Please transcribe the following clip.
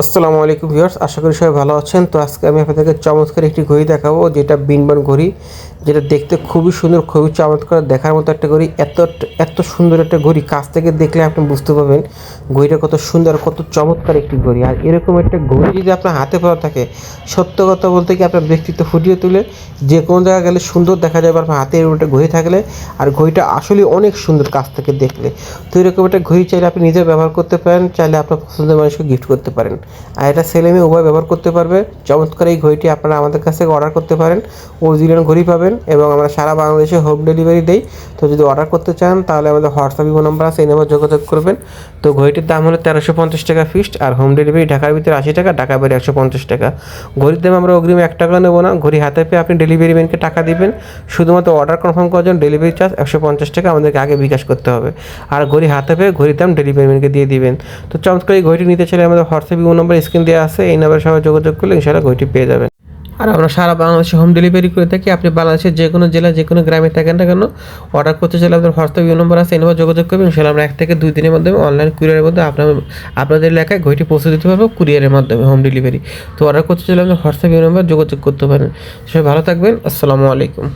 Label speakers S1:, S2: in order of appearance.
S1: আসসালামু আলাইকুম ভিউয়ার্স, আশা করি সবাই ভালো আছেন। তো আজকে আমি আপনাদেরকে চমৎকার একটি ঘড়ি দেখাবো, যেটা বিনবান ঘড়ি, যেটা দেখতে খুবই সুন্দর, খুবই চমৎকার, দেখার মতো একটা ঘড়ি। এত এত সুন্দর একটা ঘড়ি, কাছ থেকে দেখলে আপনি বুঝতে পারবেন ঘড়িটা কত সুন্দর কত চমৎকার একটি ঘড়ি। আর এরকম একটা ঘড়ি যদি আপনার হাতে পড়া থাকে, সত্য কথা বলতে কি আপনার ব্যক্তিত্ব ফুটিয়ে তুলে, যে কোনো জায়গায় গেলে সুন্দর দেখা যাবে আপনার হাতে এরকম একটা ঘড়ি থাকলে, আর ঘড়িটা আসলে অনেক সুন্দর কাছ থেকে দেখলে। তো এরকম একটা ঘড়ি চাইলে আপনি নিজে ব্যবহার করতে পারেন, চাইলে আপনার পছন্দের মানুষকে গিফট করতে পারেন। আর এটা ছেলে মেয়ে উভয় ব্যবহার করতে পারবে। চমৎকার এই ঘড়িটি আপনারা আমাদের কাছ থেকে অর্ডার করতে পারেন। অরিজিনাল ঘড়ি পাবেন এবং আমরা সারা বাংলাদেশে হোম ডেলিভারি দেই। তো যদি অর্ডার করতে চান, তাহলে আমাদের হোয়াটসঅ্যাপ ইমো নাম্বার আছে, এই নাম্বার যোগাযোগ করবেন। তো ঘড়িটির দাম হলো তেরোশো পঞ্চাশ টাকা ফিক্সড আর হোম ডেলিভারি ঢাকার ভিতরে আশি টাকা ঢাকা বাইরে একশো পঞ্চাশ টাকা। ঘড়ির দাম আমরা অগ্রিম এক টাকা নেব না। ঘড়ি হাতে পেয়ে আপনি ডেলিভারি ম্যানকে টাকা দিবেন। শুধুমাত্র অর্ডার কনফার্ম করার জন্য ডেলিভারি চার্জ একশো পঞ্চাশ টাকা আমাদেরকে আগে বিকাশ করতে হবে। আর ঘড়ি হাতে পেয়ে ঘড়ির দাম ডেলিভারি ম্যানকে দিয়ে দিবেন। তো চমৎকার এই ঘড়িটি নিতে চাইলে আমাদের হোয়াটসঅ্যাপ ইমো নাম্বার, স্ক্রিন দেওয়া আছে, এই নাম্বারে সবাই যোগাযোগ করলে ইনশাআল্লাহ ঘড়িটি পেয়ে যাবেন। আর আমরা সারা বাংলাদেশে হোম ডেলিভারি করে থাকি। আপনি বাংলাদেশের যে কোনো জেলা, যে কোনো গ্রামে থাকেন না কেন অর্ডার করতে চাইলে আপনার হোয়াটসঅ্যাপ ইউ নম্বর আছে, এই নম্বর যোগাযোগ করবেন। ইনশাআল্লাহ আমরা এক থেকে দুই দিনের মাধ্যমে অনলাইন কুরিয়ারের মধ্যে আপনার, আপনাদের এলাকায় ঘড়িটি পৌঁছে দিতে পারব কুরিয়ারের মাধ্যমে হোম ডেলিভারি তো অর্ডার করতে চাইলে আপনার হোয়াটসঅ্যাপ ইউ নম্বর যোগাযোগ করতে পারেন। সবাই ভালো থাকবেন। আসসালামু আলাইকুম।